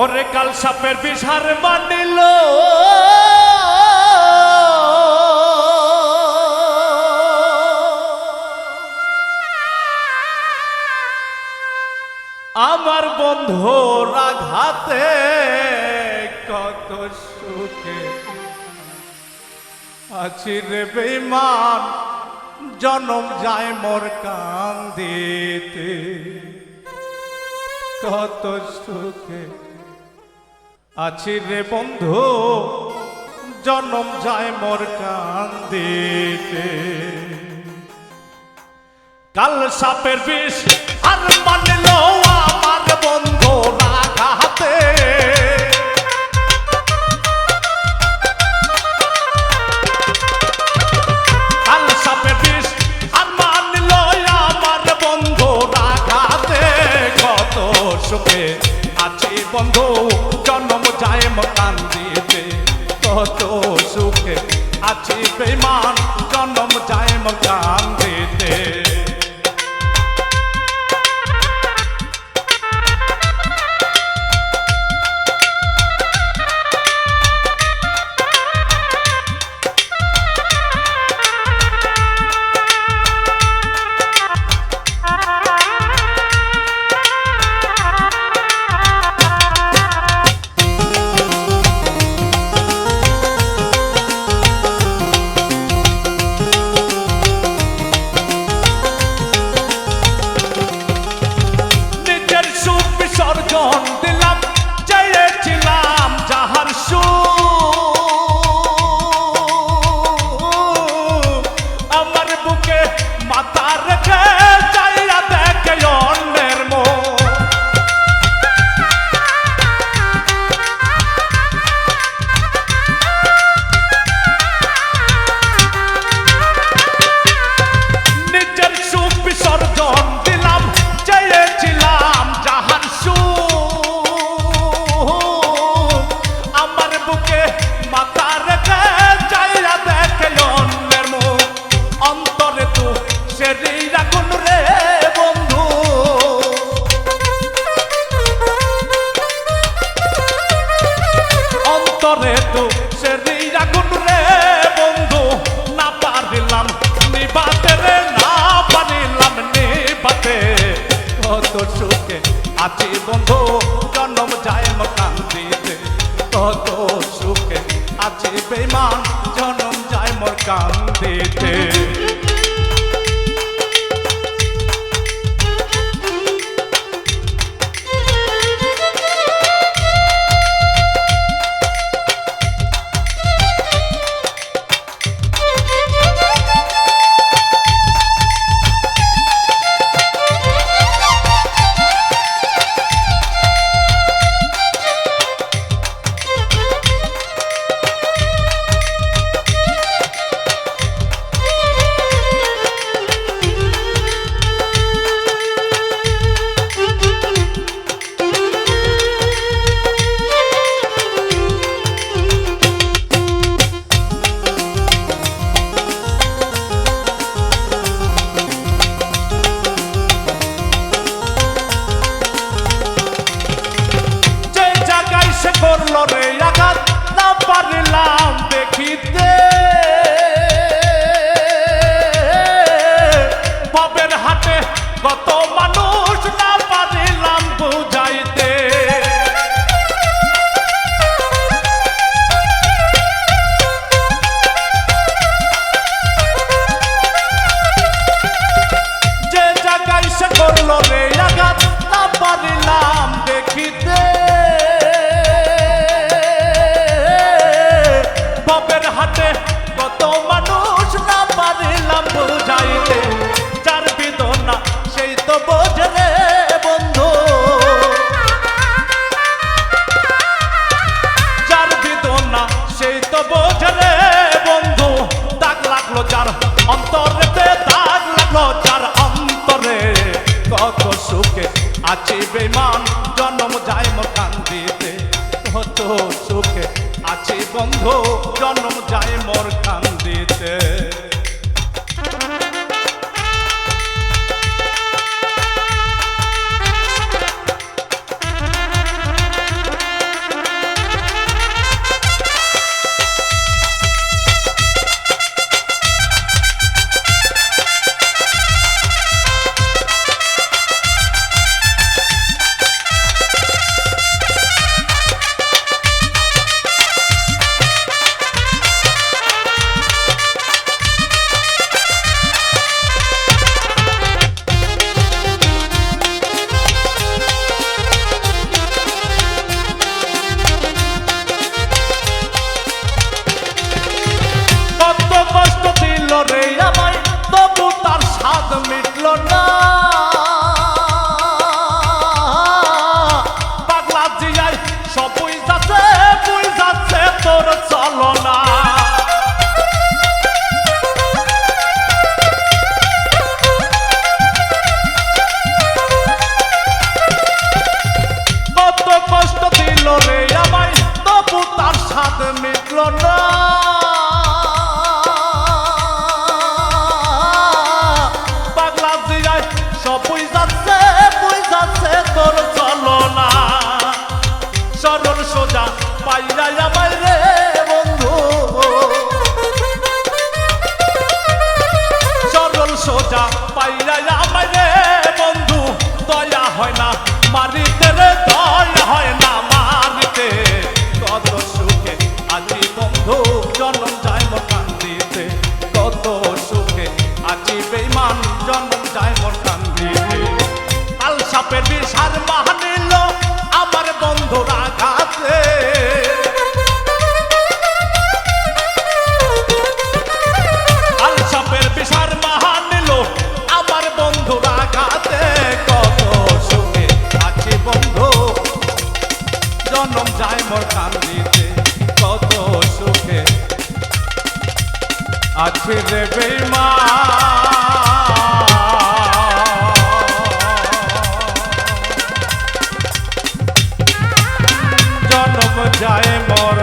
ওরে কাল সাপের বিষার মানিল। আমার বন্ধুর আঘাতে কত সুখে আছি রে বেমান জনম যায় মোর কান্দিতে। কত সুখে আছি রে বন্ধু, জনম যায় মোর কান্দিতে। কাল সাপের বিষ আর মানল আমার বন্ধু রাগাতে কত সুখে আছি বন্ধু কত সুখে আছি বেমান হাতে কত মানুষ না পারিলাম বুঝাইতে। যার বিদনা সেই তো বোঝে রে বন্ধু। যার বিদনা সেই তো বোঝে রে বন্ধু। দাগ লাগল যার অন্তরেতে, দাগ লাগল যার অন্তরে। কত সুখে আছে বেমান বন্ধু জন্ম যায় মোর কান্দিতে। সোজা রে বন্ধু। সরল সোজা পাইরা যাবাই রে বন্ধু। দয়া হয় না মারিতে রে, দয়া হয় না মারিতে। কত সুখে আজি বন্ধু, জন্ম যায় মকান্দিতে কত সুখে আজি বেমান জন্ম সাপের বিষার বাহানিল আমার বন্ধু রাখা জনম যায় মোর কান্দিতে কত সুখে। আছে রে বেমা জনম যায় মোর